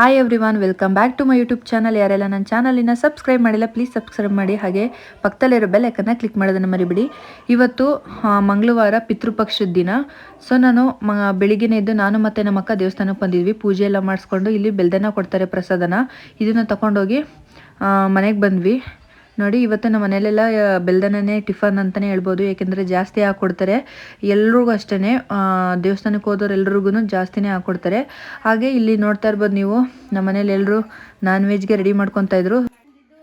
Hi everyone welcome back to my YouTube channel ಯಾರೆಲ್ಲ ನನ್ನ ಚಾನಲಿನ ಸಬ್ಸ್ಕ್ರೈಬ್ ಮಾಡಿಲ್ಲ ಪ್ಲೀಸ್ ಸಬ್ಸ್ಕ್ರೈಬ್ ಮಾಡಿ. ಹಾಗೆ ಪಕ್ಕದಲ್ಲಿರೋ ಬೆಲ್ ಐಕನ್ನ ಕ್ಲಿಕ್ ಮಾಡೋದನ್ನು ಮರಿಬಿಡಿ. ಇವತ್ತು ಮಂಗಳವಾರ ಪಿತೃಪಕ್ಷದ ದಿನ. ಸೊ ನಾನು, ಮ, ಬೆಳಿಗ್ಗೆನೇ ಇದ್ದು ನಾನು ಮತ್ತು ನಮ್ಮ ಅಕ್ಕ ದೇವಸ್ಥಾನಕ್ಕೆ ಬಂದಿದ್ವಿ. ಪೂಜೆ ಎಲ್ಲ ಮಾಡಿಸ್ಕೊಂಡು ಇಲ್ಲಿ ಬೆಲ್ದನ ಕೊಡ್ತಾರೆ ಪ್ರಸಾದನ. ಇದನ್ನು ತಗೊಂಡೋಗಿ ಮನೆಗೆ ಬಂದ್ವಿ. ನೋಡಿ, ಇವತ್ತು ನಮ್ಮ ಮನೇಲೆಲ್ಲ ಬೆಲ್ದನೇ ಟಿಫನ್ ಅಂತಲೇ ಹೇಳ್ಬೋದು. ಯಾಕೆಂದರೆ ಜಾಸ್ತಿ ಹಾಕ್ಕೊಡ್ತಾರೆ ಎಲ್ರಿಗೂ ಅಷ್ಟೇ ದೇವಸ್ಥಾನಕ್ಕೆ ಹೋದವ್ರು ಎಲ್ರಿಗೂ ಜಾಸ್ತಿನೇ ಹಾಕ್ಕೊಡ್ತಾರೆ ಹಾಗೆ ಇಲ್ಲಿ ನೋಡ್ತಾ ಇರ್ಬೋದು ನೀವು, ನಮ್ಮ ಮನೇಲಿ ಎಲ್ಲರೂ ನಾನ್ ವೆಜ್ಗೆ ರೆಡಿ ಮಾಡ್ಕೊತಾ ಇದ್ರು ಇದು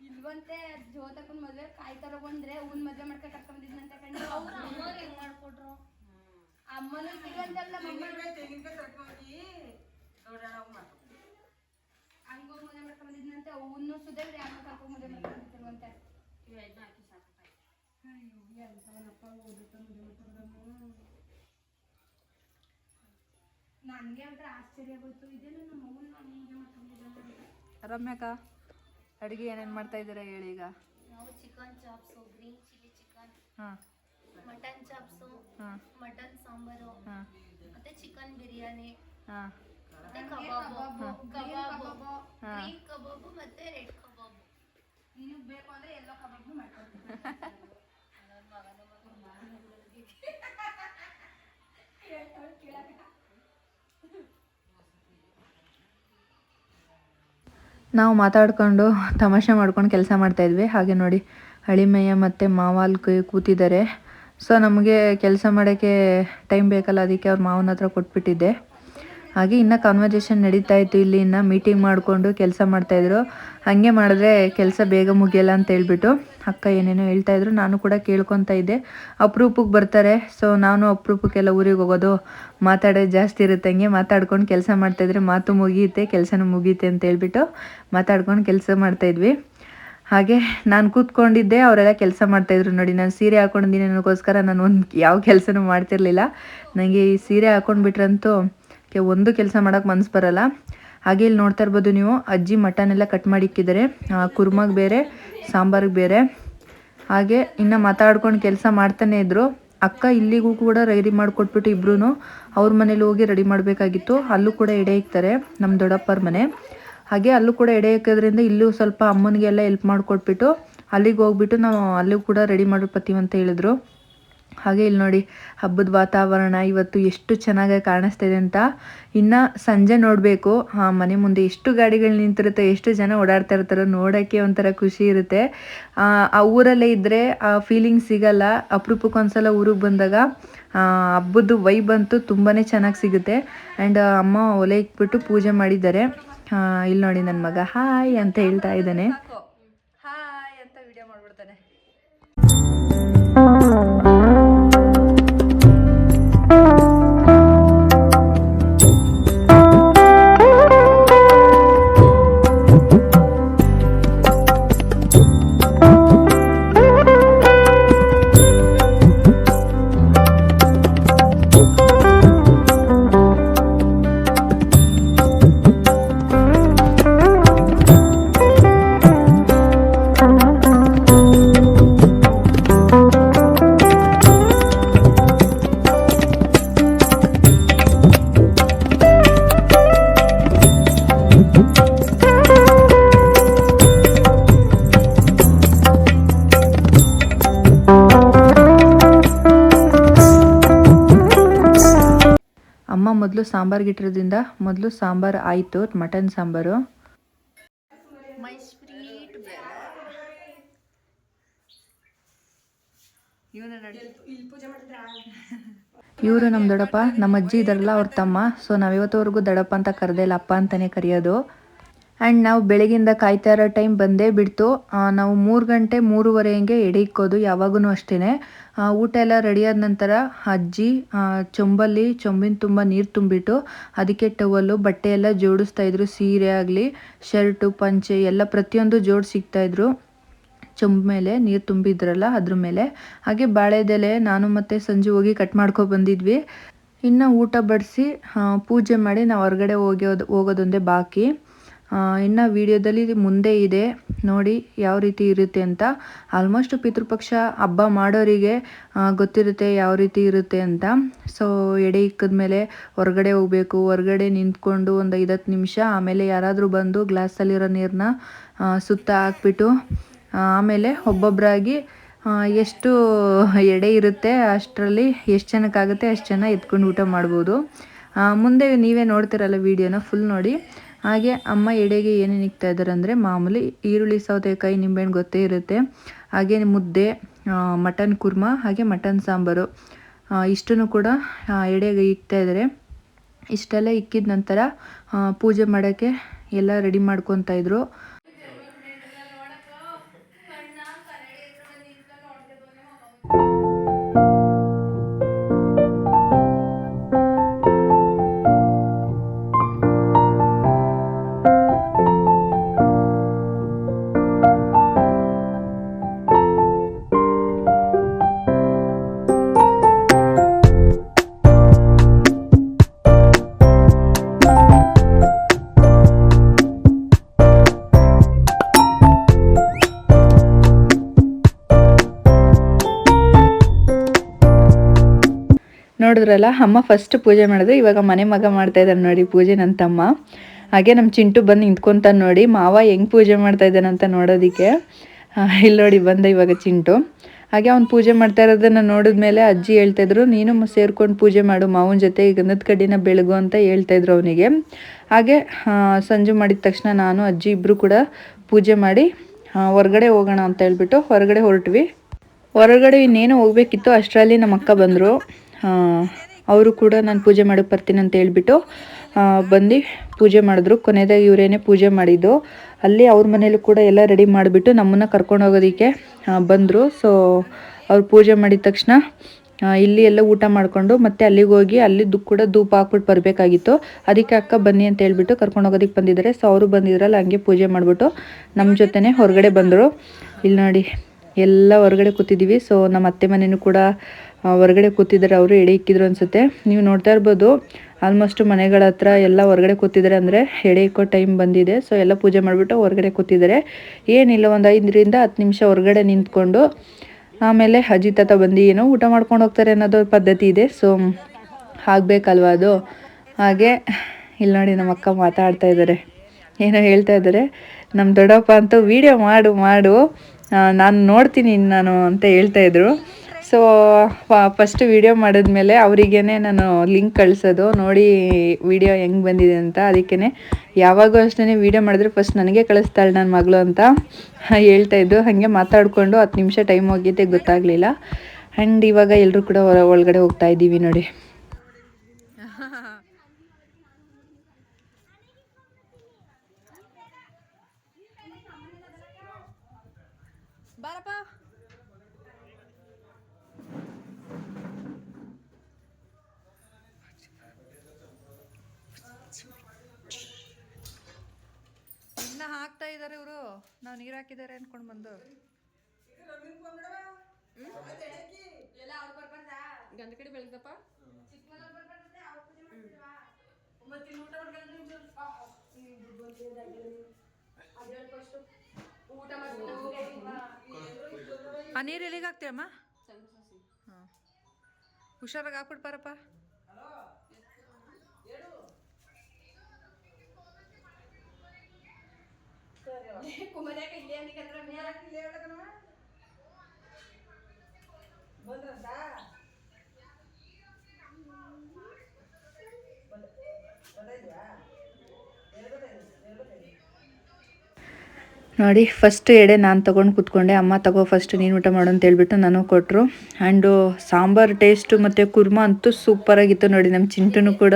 ಇಲ್ವಂತೆ ಜೋತಕ್ಕನ್ ಮದ್ವೆ ಕಾಯ್ತಾರ ಬಂದ್ರೆ ಅವ್ನ್ ಮದ್ವೆ ಮಾಡ್ಕ ಕರ್ಕೊಂಡ್ ಬಂದಿದ್ನಂತೆ ಕಣ್ಣು ಅವ್ರ ಅಮ್ಮವ್ರು ಹೆಂಗ್ ಮಾಡ್ಕೊಟ್ರು ಅಮ್ಮನೂ ಸಿಗಂತಲ್ಲ ಮದ್ವೆ ಬಂದಿದ್ನಂತೆ ಅವನು ಸುಧೇವ್ ಯಾರು ಕರ್ಕೊಂಡ್ ಮದ್ವೆ ಮಾಡ್ಕೊಂಡಿರ್ತಿಲ್ವಂತೆ ನನ್ಗೆ ಒಂಥರ ಆಶ್ಚರ್ಯ ಆಗೋಯ್ತು. ಇದೇನು ನಮ್ಮ ಅವ್ವನ್ನ ನಾನು ಮಾಡ್ಕೊಂಡಿದ್ದಾನೆ ರಮ್ಯಾಕ ಅಡುಗೆ ಏನೇನು ಮಾಡ್ತಾ ಇದ್ದೀರಾ ಹೇಳಿ ಈಗ? ನಾವು chicken chops green chilli chicken ಹಾಂ. ಮಟನ್ ಚಾಪ್ಸು ಹಾಂ. ಮಟನ್ ಸಾಂಬಾರು ಹಾಂ. ಮತ್ತೆ ಚಿಕನ್ ಬಿರಿಯಾನಿ. ಹಾಂ. ಮತ್ತೆ ಕಬಾಬು. ಕಬಾಬು. ಹಾ. ಗ್ರೀನ್ ಕಬಾಬು. ಮತ್ತೆ ರೆಡ್ ಕಬಾಬು. ನಿನಗ್ ಬೇಕು ಅಂದ್ರೆ ಎಲ್ಲೋ ಕಬಾಬ್ನು ಮಾಡ್ಕೊಡ್ತೀನಿ ನಾವು ಮಾತಾಡ್ಕೊಂಡು ತಮಾಷೆ ಮಾಡ್ಕೊಂಡು ಕೆಲಸ ಮಾಡ್ತಾಯಿದ್ವಿ ಹಾಗೆ ನೋಡಿ ಹಳಿಮಯ್ಯ ಮತ್ತು ಮಾವಾಲ್ ಕೂತಿದ್ದಾರೆ. ಸೊ ನಮಗೆ ಕೆಲಸ ಮಾಡೋಕ್ಕೆ ಟೈಮ್ ಬೇಕಲ್ಲ ಅದಕ್ಕೆ ಅವ್ರ ಮಾವನ ಹತ್ರ ಕೊಟ್ಬಿಟ್ಟಿದ್ದೆ. ಹಾಗೆ ಇನ್ನು ಕಾನ್ವರ್ಜೇಷನ್ ನಡೀತಾ ಇತ್ತು. ಇಲ್ಲಿ ಇನ್ನು ಮೀಟಿಂಗ್ ಮಾಡಿಕೊಂಡು ಕೆಲಸ ಮಾಡ್ತಾಯಿದ್ರು ಹಾಗೆ ಮಾಡಿದ್ರೆ ಕೆಲಸ ಬೇಗ ಮುಗಿಯಲ್ಲ ಅಂತ ಹೇಳ್ಬಿಟ್ಟು ಅಕ್ಕ ಏನೇನೋ ಹೇಳ್ತಾ ಇದ್ರು. ನಾನು ಕೂಡ ಕೇಳ್ಕೊತಾ ಇದ್ದೆ. ಅಪ್ರೂಪಕ್ಕೆ ಬರ್ತಾರೆ. ಸೊ ನಾನು ಅಪ್ರೂಪಕ್ಕೆಲ್ಲ ಊರಿಗೆ ಹೋಗೋದು ಮಾತಾಡೋದು ಜಾಸ್ತಿ ಇರುತ್ತೆ ಹಂಗೆ ಮಾತಾಡ್ಕೊಂಡು ಕೆಲಸ ಮಾಡ್ತಾಯಿದ್ರೆ ಮಾತು ಮುಗಿಯುತ್ತೆ, ಕೆಲಸನೂ ಮುಗಿಯುತ್ತೆ ಅಂತ ಹೇಳ್ಬಿಟ್ಟು ಮಾತಾಡ್ಕೊಂಡು ಕೆಲಸ ಮಾಡ್ತಾಯಿದ್ವಿ ಹಾಗೆ ನಾನು ಕೂತ್ಕೊಂಡಿದ್ದೆ, ಅವರೆಲ್ಲ ಕೆಲಸ ಮಾಡ್ತಾಯಿದ್ರು ನೋಡಿ. ನಾನು ಸೀರೆ ಹಾಕೊಂಡಿದ್ದೀನಿ ಅನ್ನೋಕ್ಕೋಸ್ಕರ ನಾನು ಒಂದು ಯಾವ ಕೆಲಸನೂ ಮಾಡ್ತಿರ್ಲಿಲ್ಲ. ನನಗೆ ಈ ಸೀರೆ ಹಾಕೊಂಡ್ಬಿಟ್ರಂತೂ ಒಂದು ಕೆಲಸ ಮಾಡೋಕೆ ಮನ್ಸು ಬರಲ್ಲ. ಹಾಗೆ ಇಲ್ಲಿ ನೋಡ್ತಾ ಇರ್ಬೋದು ನೀವು, ಅಜ್ಜಿ ಮಟನ್ ಎಲ್ಲ ಕಟ್ ಮಾಡಿ ಇಕ್ಕಿದ್ದಾರೆ. ಕುರ್ಮಗೆ ಬೇರೆ, ಸಾಂಬಾರಿಗೆ ಬೇರೆ. ಹಾಗೆ ಇನ್ನು ಮಾತಾಡ್ಕೊಂಡು ಕೆಲಸ ಮಾಡ್ತಾನೆ ಇದ್ದರು ಅಕ್ಕ ಇಲ್ಲಿಗೂ ಕೂಡ ರೆಡಿ ಮಾಡಿಕೊಟ್ಬಿಟ್ಟು ಇಬ್ರು ಅವ್ರ ಮನೇಲಿ ಹೋಗಿ ರೆಡಿ ಮಾಡಬೇಕಾಗಿತ್ತು. ಅಲ್ಲೂ ಕೂಡ ಎಡೆ ಇಕ್ತಾರೆ ನಮ್ಮ ದೊಡ್ಡಪ್ಪರ ಮನೆ. ಹಾಗೆ ಅಲ್ಲೂ ಕೂಡ ಎಡೆ ಇಕ್ಕೋದ್ರಿಂದ ಇಲ್ಲೂ ಸ್ವಲ್ಪ ಅಮ್ಮನಿಗೆಲ್ಲ ಹೆಲ್ಪ್ ಮಾಡಿಕೊಟ್ಬಿಟ್ಟು ಅಲ್ಲಿಗೆ ಹೋಗ್ಬಿಟ್ಟು ನಾವು ಅಲ್ಲೂ ಕೂಡ ರೆಡಿ ಮಾಡ್ಕೊತೀವಿ ಅಂತ ಹೇಳಿದ್ರು. ಹಾಗೆ ಇಲ್ಲಿ ನೋಡಿ ಹಬ್ಬದ ವಾತಾವರಣ ಇವತ್ತು ಎಷ್ಟು ಚೆನ್ನಾಗಿ ಕಾಣಿಸ್ತಿದೆ ಅಂತ. ಇನ್ನು ಸಂಜೆ ನೋಡಬೇಕು. ಮನೆ ಮುಂದೆ ಎಷ್ಟು ಗಾಡಿಗಳು ನಿಂತಿರುತ್ತೆ ಎಷ್ಟು ಜನ ಓಡಾಡ್ತಾ ಇರ್ತಾರೋ ನೋಡೋಕ್ಕೆ ಒಂಥರ ಖುಷಿ ಇರುತ್ತೆ. ಆ, ಊರಲ್ಲೇ ಇದ್ದರೆ ಆ ಫೀಲಿಂಗ್ ಸಿಗಲ್ಲ. ಅಪರೂಪಕ್ಕೆ ಒಂದ್ಸಲ ಊರಿಗೆ ಬಂದಾಗ ಹಬ್ಬದ ವೈಬ್ ಅಂತೂ ತುಂಬಾ ಚೆನ್ನಾಗಿ ಸಿಗುತ್ತೆ. ಆ್ಯಂಡ್ ಅಮ್ಮ ಒಲೆ ಇಕ್ಬಿಟ್ಟು ಪೂಜೆ ಮಾಡಿದ್ದಾರೆ. ಇಲ್ಲಿ ನೋಡಿ ನನ್ನ ಮಗ. ಹಾಯ್ ಅಂತ ಹೇಳ್ತಾ ಇದ್ದಾನೆ. ಅಮ್ಮ ಮೊದಲು ಸಾಂಬಾರ್ಗಿಟ್ಟಿರೋದ್ರಿಂದ ಮೊದಲು ಸಾಂಬಾರು ಆಯಿತು ಮಟನ್ ಸಾಂಬಾರು. ಇವರು ನಮ್ಮ ದೊಡ್ಡಪ್ಪ ನಮ್ಮ ಅಜ್ಜಿ ಇದಾರಲ್ಲ ಅವ್ರ ತಮ್ಮ ಸೊ ನಾವಿವತ್ತವರೆಗೂ ದೊಡ್ಡಪ್ಪ ಅಂತ ಕರೆದೇ ಇಲ್ಲ ಅಪ್ಪ ಅಂತಲೇ ಕರೆಯೋದು. ಆ್ಯಂಡ್ ನಾವು ಬೆಳಗಿಂದ ಕಾಯ್ತಾ ಇರೋ ಟೈಮ್ ಬಂದೇ ಬಿಡ್ತು. ನಾವು ಮೂರು ಗಂಟೆ ಮೂರುವರೆ ಹಂಗೆ ಎಡೆ ಇಕ್ಕೋದು ಯಾವಾಗೂ ಅಷ್ಟೇ ಊಟ ಎಲ್ಲ ರೆಡಿಯಾದ ನಂತರ ಅಜ್ಜಿ ಚೊಂಬಲ್ಲಿ, ಚೊಂಬಿನ ತುಂಬ ನೀರು ತುಂಬಿಟ್ಟು ಅದಕ್ಕೆ ಟವಲ್ಲು ಬಟ್ಟೆ ಎಲ್ಲ ಜೋಡಿಸ್ತಾ ಇದ್ರು. ಸೀರೆ ಆಗಲಿ ಶರ್ಟು ಪಂಚೆ ಎಲ್ಲ ಪ್ರತಿಯೊಂದು ಜೋಡಿಸಿಕ್ತಾ ಇದ್ರು. ಚೊಂಬ ಮೇಲೆ ನೀರು ತುಂಬಿದ್ರಲ್ಲ ಅದ್ರ ಮೇಲೆ. ಹಾಗೆ ಬಾಳೆದೆಲೆ ನಾನು ಮತ್ತೆ ಸಂಜೆ ಹೋಗಿ ಕಟ್ ಮಾಡ್ಕೊ ಬಂದಿದ್ವಿ. ಇನ್ನು ಊಟ ಬಡಿಸಿ ಪೂಜೆ ಮಾಡಿ ನಾವು ಹೊರಗಡೆ ಹೋಗೋದು ಹೋಗೋದೊಂದೇ ಬಾಕಿ. ಇನ್ನು ವಿಡಿಯೋದಲ್ಲಿ ಮುಂದೆ ಇದೆ. ನೋಡಿ ಯಾವ ರೀತಿ ಇರುತ್ತೆ ಅಂತ. ಆಲ್ಮೋಸ್ಟ್ ಪಿತೃಪಕ್ಷ ಹಬ್ಬ ಮಾಡೋರಿಗೆ ಗೊತ್ತಿರುತ್ತೆ ಯಾವ ರೀತಿ ಇರುತ್ತೆ ಅಂತ. ಸೊ ಎಡೆ ಇಕ್ಕದ್ಮೇಲೆ ಹೊರಗಡೆ ಹೋಗಬೇಕು. ಹೊರಗಡೆ ನಿಂತ್ಕೊಂಡು ಒಂದು ಐದತ್ತು ನಿಮಿಷ ಆಮೇಲೆ ಯಾರಾದರೂ ಬಂದು ಗ್ಲಾಸಲ್ಲಿರೋ ನೀರನ್ನ ಸುತ್ತ ಹಾಕ್ಬಿಟ್ಟು ಆಮೇಲೆ ಒಬ್ಬೊಬ್ಬರಾಗಿ ಎಷ್ಟು ಎಡೆ ಇರುತ್ತೆ ಅಷ್ಟರಲ್ಲಿ ಎಷ್ಟು ಜನಕ್ಕಾಗುತ್ತೆ ಅಷ್ಟು ಜನ ಎತ್ಕೊಂಡು ಊಟ ಮಾಡ್ಬೋದು. ಮುಂದೆ ನೀವೇ ನೋಡ್ತಿರಲ್ಲ ವಿಡಿಯೋನ ಫುಲ್ ನೋಡಿ. ಹಾಗೆ ಅಮ್ಮ ಎಡೆಗೆ ಏನೇನು ಇಕ್ತಾ ಇದ್ದಾರೆ ಅಂದರೆ ಮಾಮೂಲಿ ಈರುಳ್ಳಿ ಸೌತೆಕಾಯಿ ನಿಂಬೆಹಣ್ಣು ಗೊತ್ತೇ ಇರುತ್ತೆ. ಹಾಗೆ ಮುದ್ದೆ ಮಟನ್ ಕುರ್ಮಾ, ಹಾಗೆ ಮಟನ್ ಸಾಂಬಾರು. ಇಷ್ಟನ್ನು ಕೂಡ ಎಡೆಗೆ ಇಕ್ತಾ ಇದ್ದಾರೆ. ಇಷ್ಟೆಲ್ಲ ಇಕ್ಕಿದ ನಂತರ ಪೂಜೆ ಮಾಡೋಕ್ಕೆ ಎಲ್ಲ ರೆಡಿ ಮಾಡ್ಕೊತಾ ಇದ್ರು. ನೋಡಿದ್ರಲ್ಲ, ಅಮ್ಮ ಫಸ್ಟ್ ಪೂಜೆ ಮಾಡಿದ್ರು, ಇವಾಗ ಮನೆ ಮಗ ಮಾಡ್ತಾ ಇದ್ದಾನೆ ನೋಡಿ ಪೂಜೆ ನನ್ನ ತಮ್ಮ. ಹಾಗೆ ನಮ್ಮ ಚಿಂಟು ಬಂದು ನಿಂತ್ಕೊಂತಾನೆ ನೋಡಿ, ಮಾವ ಹೆಂಗ್ ಪೂಜೆ ಮಾಡ್ತಾ ಇದ್ದಾನೆ ಅಂತ ನೋಡೋದಕ್ಕೆ. ಇಲ್ಲಿ ನೋಡಿ ಬಂದ ಇವಾಗ ಚಿಂಟು. ಹಾಗೆ ಅವ್ನು ಪೂಜೆ ಮಾಡ್ತಾ ಇರೋದನ್ನ ನೋಡಿದ್ಮೇಲೆ ಅಜ್ಜಿ ಹೇಳ್ತಾ ಇದ್ರು, ನೀನು ಸೇರ್ಕೊಂಡು ಪೂಜೆ ಮಾಡು, ಮಾವನ ಜೊತೆ ಗಂಧದ ಕಡ್ಡಿನ ಬೆಳಗು ಅಂತ ಹೇಳ್ತಾ ಇದ್ರು ಅವನಿಗೆ. ಹಾಗೆ ಸಂಜೆ ಮಾಡಿದ ತಕ್ಷಣ ನಾನು, ಅಜ್ಜಿ ಇಬ್ಬರು ಕೂಡ ಪೂಜೆ ಮಾಡಿ ಹೊರ್ಗಡೆ ಹೋಗೋಣ ಅಂತ ಹೇಳ್ಬಿಟ್ಟು ಹೊರಗಡೆ ಹೊರಟ್ವಿ. ಹೊರಗಡೆ ಇನ್ನೇನು ಹೋಗ್ಬೇಕಿತ್ತು, ಅಷ್ಟರಲ್ಲಿ ನಮ್ಮ ಅಕ್ಕ ಬಂದರು. ಅವರು ಕೂಡ ನಾನು ಪೂಜೆ ಮಾಡಕ್ಕೆ ಬರ್ತೀನಿ ಅಂತ ಹೇಳ್ಬಿಟ್ಟು ಬಂದು ಪೂಜೆ ಮಾಡಿದ್ರು. ಕೊನೆಯದಾಗಿ ಇವರೇನೆ ಪೂಜೆ ಮಾಡಿದ್ದು. ಅಲ್ಲಿ ಅವ್ರ ಮನೇಲೂ ಕೂಡ ಎಲ್ಲ ರೆಡಿ ಮಾಡಿಬಿಟ್ಟು ನಮ್ಮನ್ನು ಕರ್ಕೊಂಡು ಹೋಗೋದಕ್ಕೆ ಬಂದರು. ಸೊ ಅವ್ರು ಪೂಜೆ ಮಾಡಿದ ತಕ್ಷಣ ಇಲ್ಲಿ ಎಲ್ಲ ಊಟ ಮಾಡಿಕೊಂಡು ಮತ್ತೆ ಅಲ್ಲಿಗೆ ಹೋಗಿ ಅಲ್ಲಿ ಕೂಡ ಧೂಪ ಹಾಕ್ಬಿಟ್ಟು ಬರಬೇಕಾಗಿತ್ತು. ಅದಕ್ಕೆ ಅಕ್ಕ ಬನ್ನಿ ಅಂತ ಹೇಳ್ಬಿಟ್ಟು ಕರ್ಕೊಂಡು ಹೋಗೋದಕ್ಕೆ ಬಂದಿದ್ದಾರೆ. ಸೊ ಅವರು ಬಂದಿದ್ರಲ್ಲ, ಹಂಗೆ ಪೂಜೆ ಮಾಡಿಬಿಟ್ಟು ನಮ್ಮ ಜೊತೆನೇ ಹೊರಗಡೆ ಬಂದರು. ಇಲ್ಲಿ ನೋಡಿ, ಎಲ್ಲ ಹೊರಗಡೆ ಕೂತಿದ್ದೀವಿ. ಸೊ ನಮ್ಮ ಅತ್ತೆ ಮನೆಯೂ ಕೂಡ ಹೊರಗಡೆ ಕೂತಿದ್ದಾರೆ, ಅವರು ಎಡೆ ಇಕ್ಕಿದ್ರು ಅನ್ಸುತ್ತೆ. ನೀವು ನೋಡ್ತಾ ಇರ್ಬೋದು ಆಲ್ಮೋಸ್ಟ್ ಮನೆಗಳ ಹತ್ರ ಎಲ್ಲ ಹೊರಗಡೆ ಕೂತಿದ್ದಾರೆ ಅಂದರೆ ಎಡೆ ಇಕ್ಕೋ ಟೈಮ್ ಬಂದಿದೆ. ಸೊ ಎಲ್ಲ ಪೂಜೆ ಮಾಡಿಬಿಟ್ಟು ಹೊರಗಡೆ ಕೂತಿದ್ದಾರೆ. ಏನಿಲ್ಲ, ಒಂದು ಐದರಿಂದ ಹತ್ತು ನಿಮಿಷ ಹೊರಗಡೆ ನಿಂತ್ಕೊಂಡು, ಆಮೇಲೆ ಅಜ್ಜಿ ತಾತ ಬಂದು ಏನೋ ಊಟ ಮಾಡ್ಕೊಂಡು ಹೋಗ್ತಾರೆ ಅನ್ನೋದು ಪದ್ಧತಿ ಇದೆ. ಸೊ ಆಗಬೇಕಲ್ವ ಅದು? ಹಾಗೆ, ಇಲ್ಲಿ ನೋಡಿ ನಮ್ಮ ಅಕ್ಕ ಮಾತಾಡ್ತಾ ಇದ್ದಾರೆ. ಏನೋ ಹೇಳ್ತಾ ಇದ್ದಾರೆ. ನಮ್ಮ ದೊಡ್ಡಪ್ಪ ಅಂತೂ ವೀಡಿಯೋ ಮಾಡು ಮಾಡು. ನಾನು ನೋಡ್ತೀನಿ ನಾನು ಅಂತ ಹೇಳ್ತಾ ಇದ್ರು. ಸೊ ಫಸ್ಟ್ ವಿಡಿಯೋ ಮಾಡಿದ್ಮೇಲೆ ಅವರಿಗೇ ನಾನು ಲಿಂಕ್ ಕಳಿಸೋದು. ನೋಡಿ ವಿಡಿಯೋ ಹೆಂಗೆ ಬಂದಿದೆ ಅಂತ. ಅದಕ್ಕೇ ಯಾವಾಗೂ ಅಷ್ಟೇ ವಿಡಿಯೋ ಮಾಡಿದ್ರೆ ಫಸ್ಟ್ ನನಗೆ ಕಳಿಸ್ತಾಳೆ ನನ್ನ ಮಗಳು ಅಂತ ಹೇಳ್ತಾ ಇದ್ದು, ಹಾಗೆ ಮಾತಾಡಿಕೊಂಡು ಹತ್ತು ನಿಮಿಷ ಟೈಮ್ ಹೋಗಿದ್ದೆ, ಗೊತ್ತಾಗಲಿಲ್ಲ. ಆ್ಯಂಡ್ ಇವಾಗ ಎಲ್ಲರೂ ಕೂಡ ಹೊರ, ಒಳಗಡೆ ಹೋಗ್ತಾ ಇದ್ದೀವಿ ನೋಡಿ. ಬಾರಪ್ಪ. ಇನ್ನ ಹಾಕ್ತಾ ಇದ್ದಾರೆ ಇವರು. ನಾವು ನೀರು ಹಾಕಿದ್ದಾರೆ ಅನ್ಕೊಂಡು ಬಂದು. ಗಂಧಕಡಿ ಬೆಳಗ್ದಪ್ಪ ಆ ನೀರು ಎಲ್ಲಿಗೆ ಹಾಕ್ತೀಯಮ್ಮ? ಹಾಂ. ಹುಷಾರಾಗಿ ಬಂದ್ರಂತ? ನೋಡಿ ಫಸ್ಟ್ ಎಡೆ ನಾನು ತೊಗೊಂಡು ಕೂತ್ಕೊಂಡೆ, ಅಮ್ಮ ತಗೋ ಫಸ್ಟ್ ನೀನು ಊಟ ಮಾಡು ಅಂತ ಹೇಳ್ಬಿಟ್ಟು ನಾನು ಕೊಟ್ಟರು ಆ್ಯಂಡು ಸಾಂಬಾರು ಟೇಸ್ಟು ಮತ್ತು ಕುರ್ಮಾ ಅಂತೂ ಸೂಪರಾಗಿತ್ತು ನೋಡಿ ನಮ್ಮ ಚಿಂಟುನು ಕೂಡ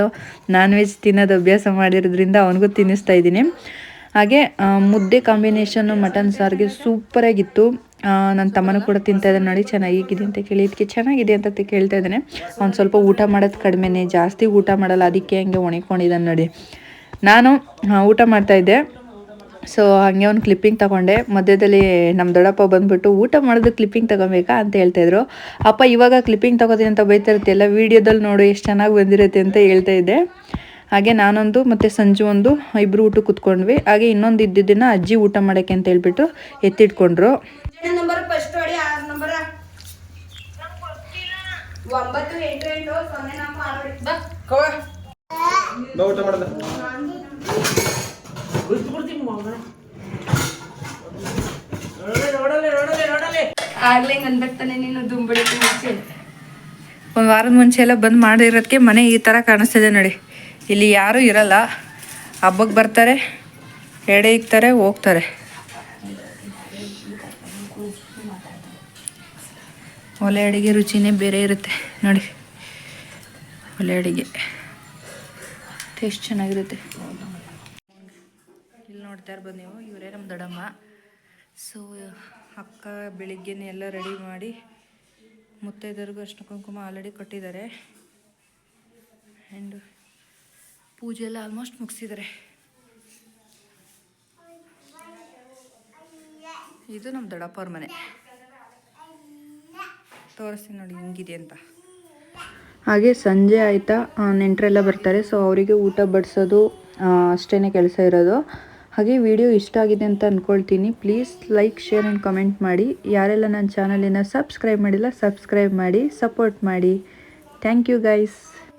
ನಾನ್ ವೆಜ್ ತಿನ್ನೋದು ಅಭ್ಯಾಸ ಮಾಡಿರೋದ್ರಿಂದ ಅವನಿಗೂ ತಿನ್ನಿಸ್ತಾ ಇದ್ದೀನಿ. ಹಾಗೆ ಮುದ್ದೆ ಕಾಂಬಿನೇಷನ್ ಮಟನ್ ಸಾರಿಗೆ ಸೂಪರಾಗಿತ್ತು ನನ್ನ ತಮ್ಮನೂ ಕೂಡ ತಿಂತಾ ಇದ್ದಾನೆ ನೋಡಿ, ಚೆನ್ನಾಗಿದೆ ಅಂತ ಕೇಳಿ ಇದಕ್ಕೆ ಚೆನ್ನಾಗಿದೆ ಅಂತ ಕೇಳ್ತಾ ಇದ್ದಾನೆ. ಅವ್ನು ಸ್ವಲ್ಪ ಊಟ ಮಾಡೋದು ಕಡಿಮೆನೇ, ಜಾಸ್ತಿ ಊಟ ಮಾಡಲ್ಲ, ಅದಕ್ಕೆ ಹಂಗೆ ಒಣಕೊಂಡಿದ್ದಾನೆ ನೋಡಿ. ನಾನು ಊಟ ಮಾಡ್ತಾಯಿದ್ದೆ ಸೊ ಹಂಗೆ ಒಂದು ಕ್ಲಿಪ್ಪಿಂಗ್ ತಗೊಂಡೆ. ಮಧ್ಯದಲ್ಲಿ ನಮ್ಮ ದೊಡ್ಡಪ್ಪ ಬಂದ್ಬಿಟ್ಟು, ಊಟ ಮಾಡೋದು ಕ್ಲಿಪ್ಪಿಂಗ್ ತಗೊಬೇಕಾ? ಅಂತ ಹೇಳ್ತಾಯಿದ್ರು ಅಪ್ಪ, ಇವಾಗ ಕ್ಲಿಪ್ಪಿಂಗ್ ತಗೋತೀನಿ ಅಂತ ಬೈತಾ ಇರ್ತಿಯಲ್ಲ, ವೀಡಿಯೋದಲ್ಲಿ ನೋಡು, ಎಷ್ಟು ಚೆನ್ನಾಗಿ ಬಂದಿರುತ್ತೆ ಅಂತ ಹೇಳ್ತಾ ಇದ್ದೆ. ಹಾಗೆ ನಾನೊಂದು ಮತ್ತು ಸಂಜು ಒಂದು ಇಬ್ಬರು ಊಟ ಕೂತ್ಕೊಂಡ್ವಿ. ಹಾಗೆ ಇನ್ನೊಂದು ಇದ್ದಿದ್ದನ್ನು ಅಜ್ಜಿ ಊಟ ಮಾಡೋಕ್ಕೆ ಅಂತ ಹೇಳ್ಬಿಟ್ಟು ಎತ್ತಿಟ್ಕೊಂಡ್ರು. ಆಗ್ಲೇ ನೀನು ದುಂಬಳಿ ಮುಂಚೆ ಒಂದು ವಾರದ ಮುಂಚೆ ಎಲ್ಲ ಬಂದ್ ಮಾಡಿರೋದಕ್ಕೆ ಮನೆ ಈ ತರ ಕಾಣಿಸ್ತಿದೆ ನೋಡಿ. ಇಲ್ಲಿ ಯಾರೂ ಇರಲ್ಲ. ಹಬ್ಬಕ್ಕೆ ಬರ್ತಾರೆ, ಎಡೆ ಇಕ್ತಾರೆ, ಹೋಗ್ತಾರೆ. ಒಲೆ ಅಡಿಗೆ ರುಚಿನೇ ಬೇರೆ ಇರುತ್ತೆ. ನೋಡಿ, ಒಲೆ ಅಡಿಗೆ. ಟೇಸ್ಟ್ ಚೆನ್ನಾಗಿರುತ್ತೆ. ಇಲ್ಲಿ ನೋಡ್ತಾ ಇರ್ಬೋದು ನೀವು, ಇವರೇ ನಮ್ಮ ದೊಡ್ಡಮ್ಮ. ಸೊ ಅಕ್ಕ ಬೆಳಿಗ್ಗೆನೇ ಎಲ್ಲ ರೆಡಿ ಮಾಡಿ ಮುತ್ತೈದವ್ರಿಗೂ ಅಷ್ಟು ಕುಂಕುಮ ಆಲ್ರೆಡಿ ಕೊಟ್ಟಿದ್ದಾರೆ. ಆ್ಯಂಡ್ ಪೂಜೆ ಎಲ್ಲ ಆಲ್ಮೋಸ್ಟ್ ಮುಗಿಸಿದ್ದಾರೆ. ಇದು ನಮ್ಮ ದೊಡ್ಡಪ್ಪವ್ರ ಮನೆ. ತೋರಿಸ್ತೀನಿ ನೋಡಿ ಹಿಂಗಿದೆ ಅಂತ. ಹಾಗೆ ಸಂಜೆ ಆಯಿತಾ ನೆಂಟರೆಲ್ಲ ಬರ್ತಾರೆ ಸೊ ಅವರಿಗೆ ಊಟ ಬಡಿಸೋದು ಅಷ್ಟೇ ಕೆಲಸ ಇರೋದು. ಹಾಗೆ ವಿಡಿಯೋ ಇಷ್ಟ ಆಗಿದೆ ಅಂತ ಅಂದ್ಕೊಳ್ತೀನಿ please like share and comment ಮಾಡಿ. ಯಾರೆಲ್ಲ ನನ್ನ ಚಾನಲಿನ ಸಬ್ಸ್ಕ್ರೈಬ್ ಮಾಡಿಲ್ಲ ಸಬ್ಸ್ಕ್ರೈಬ್ ಮಾಡಿ ಸಪೋರ್ಟ್ ಮಾಡಿ. Thank you guys